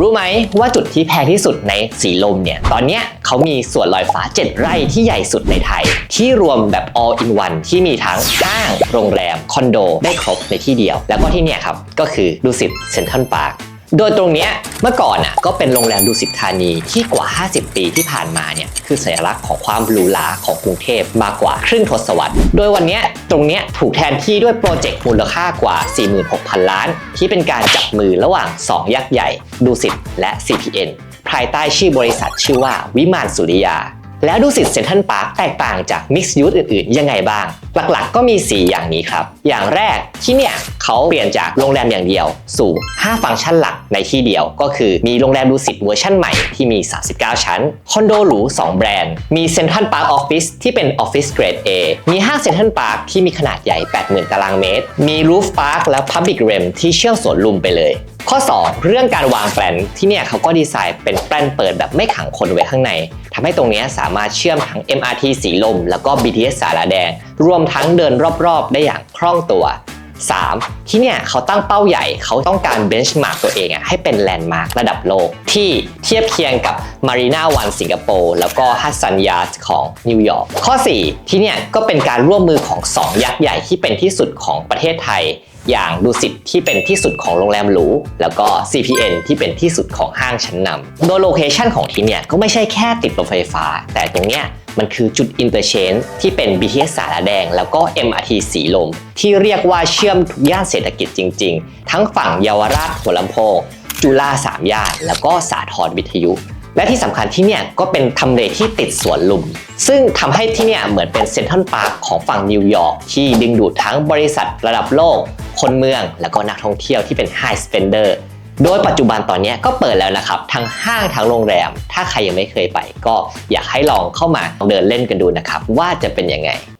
รู้ไหมว่าจุดที่แพงที่สุดในสีลมเนี่ย ตอนเนี้ยเขามีสวนลอยฟ้า 7 ไร่ที่ใหญ่สุดในไทย ที่รวมแบบ all in one ที่มีทั้งห้าง โรงแรม คอนโด ได้ครบในที่เดียว แล้วก็ที่เนี่ยครับ ก็คือดูสิตเซ็นทรัลพาร์ค โดยตรงเนี้ยเมื่อก่อนอะก็เป็นโรงแรมดุสิตธานีที่กว่า 50 ปีที่ผ่านมาเนี่ยคือสัญลักษณ์ของความหรูหราของกรุงเทพมากกว่าครึ่งทศวรรษ โดยวันเนี้ยตรงเนี้ยถูกแทนที่ด้วยโปรเจกต์มูลค่ากว่า 46,000 ล้าน ที่เป็นการจับมือระหว่าง 2 ยักษ์ใหญ่ดุสิตและ CPN ภายใต้ชื่อบริษัทชื่อว่าวิมานสุริยาแล้วดูสิตเซ็นทรัลพาร์คแตกต่างจากมิกซ์ยูสอื่นๆ ยังไงบ้าง หลักๆ ก็มี 4 อย่างนี้ครับ อย่างแรกที่เนี่ย เขาเปลี่ยนจากโรงแรมอย่างเดียว สู่ 5 ฟังก์ชันหลักในที่เดียว ก็คือมีโรงแรมดูสิตเวอร์ชันใหม่ที่มี 39 ชั้น คอนโดหรู 2 แบรนด์ มีเซ็นทรัลพาร์คออฟฟิศที่เป็นออฟฟิศเกรด A มีห้างเซ็นทรัลพาร์คที่มีขนาดใหญ่ 80,000 ตารางเมตร มีรูฟพาร์คและ Public r e m ที่เชื่อมสวนลุมไปเลยข้อ 2 เรื่องการวางแปลนที่เนี่ยเขาก็ดีไซน์เป็นแปลนเปิดแบบไม่ขังคนไว้ข้างในทำให้ตรงเนี้ยสามารถเชื่อมทั้ง MRT สีลม แล้วก็ BTS สารแดง รวมทั้งเดินรอบๆ ได้อย่างคล่องตัว 3. ที่เนี่ยเขาตั้งเป้าใหญ่เขาต้องการเบนช์มาร์กตัวเองอะให้เป็นแลนด์มาร์กระดับโลก ที่เทียบเคียงกับ Marina One สิงคโปร์แล้วก็ Hudson Yards ของนิวยอร์กข้อ 4 ที่เนี่ยก็เป็นการร่วมมือของ 2 ยักษ์ใหญ่ที่เป็นที่สุดของประเทศไทย อย่างดูสิตที่เป็นที่สุดของโรงแรมหรูแล้วก็ CPN ที่เป็นที่สุดของห้างชั้นนำโดยโลเคชันของที่เนี่ยก็ไม่ใช่แค่ติดรถไฟฟ้า แต่ตรงเนี้ย มันคือจุดอินเตอร์เชนที่เป็น BTS สารแดง แล้วก็ MRT สีลม ที่เรียกว่าเชื่อมทุกย่านเศรษฐกิจจริง ๆ ทั้งฝั่งเยาวราชหัวลำโพง จุฬาสามย่าน แล้วก็สาทรวิทยุ และที่สำคัญที่เนี่ยก็เป็นทำเลที่ติดสวนลุม ซึ่งทำให้ที่เนี่ยเหมือนเป็นเซ็นทรัลพาร์คของฝั่งนิวยอร์กที่ดึงดูดทั้งบริษัทระดับโลก คนเมือง แล้วก็นักท่องเที่ยวที่เป็น High Spender โดยปัจจุบันตอนนี้ก็เปิดแล้วนะครับทั้งห้างทั้งโรงแรม ถ้าใครยังไม่เคยไป ก็อยากให้ลองเข้ามาเดินเล่นกันดูนะครับว่าจะเป็นยังไง